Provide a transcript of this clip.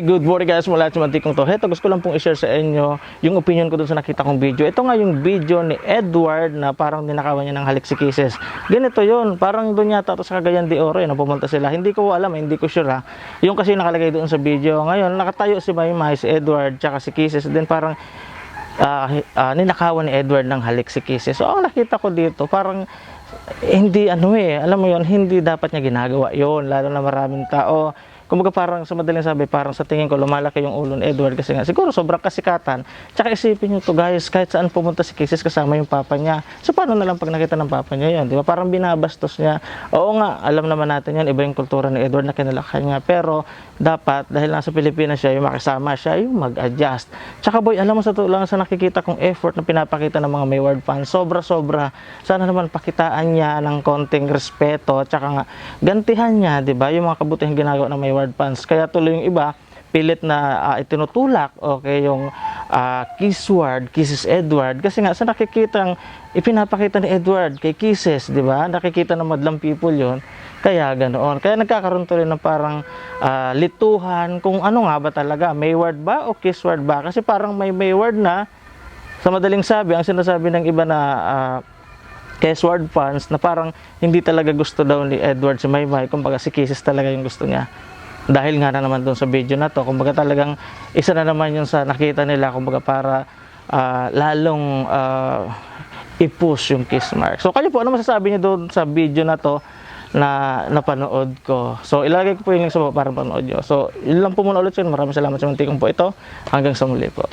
Good morning guys mula sa Mantikong to. Heto, gusto ko lang pong i-share sa inyo yung opinion ko dun sa nakita kong video. Ito nga yung video ni Edward na parang ninakawan niya ng halik si Kisses. Ganito yun, parang doon yata to sa Cagayan de Oro, eh, pumunta sila. Hindi ko alam, eh, hindi ko sure ha. Yung kasi nakalagay doon sa video. Ngayon, nakatayo si Maymay, si Edward, tsaka si Kisses. Then parang ah, ah, ninakawan ni Edward ng halik si Kisses. So, ang nakita ko dito, parang hindi ano eh, alam mo yon hindi dapat niya ginagawa yon lalo na maraming tao. Kumbaga parang sa madaling sabi, parang sa tingin ko lumalaki yung ulo ni Edward kasi nga siguro sobrang kasikatan. Tsaka isipin niyo to guys, kahit saan pumunta si Kisses kasama yung papa niya. So paano na lang pag nakita ng papa niya yun, di ba? Parang binabastos niya. Oo nga, alam naman natin yan, iba yung kultura ni Edward na kinalakhan niya. Pero dapat, dahil nasa Pilipinas siya, yung makisama siya, yung mag-adjust. Tsaka boy, alam mo sa tulang sa nakikita kong effort na pinapakita ng mga Mayward fans, sobra-sobra. Sana naman pakitaan niya ng konting respeto, tsaka nga, gantihan niya, di ba? Yung mga kabutihang ginagawa ng Mayward fans. Kaya tuloy yung iba, pilit na ah, itinutulak, okay, yung uh, kiss word, kisses Edward. Kasi nga, sa nakikitang ipinapakita ni Edward kay kisses, di ba? Nakikita ng madlang people yon kaya ganoon. Kaya nagkakaroon tuloy ng parang ah, lituhan kung ano nga ba talaga, may word ba o kiss word ba? Kasi parang may may word na, sa madaling sabi, ang sinasabi ng iba na ah, kiss word fans na parang hindi talaga gusto daw ni Edward si Maymay, kumbaga si Kisses talaga yung gusto niya. Dahil nga na naman doon sa video na to, kumbaga talagang isa na naman yung sa nakita nila, kumbaga para ah, lalong ah, i-push yung kiss mark. So kayo po, ano masasabi niyo doon sa video na to na napanood ko? So ilalagay ko po yung link sa baba para panood nyo. So yun lang po muna ulit. Maraming salamat sa mantikong po ito. Hanggang sa muli po.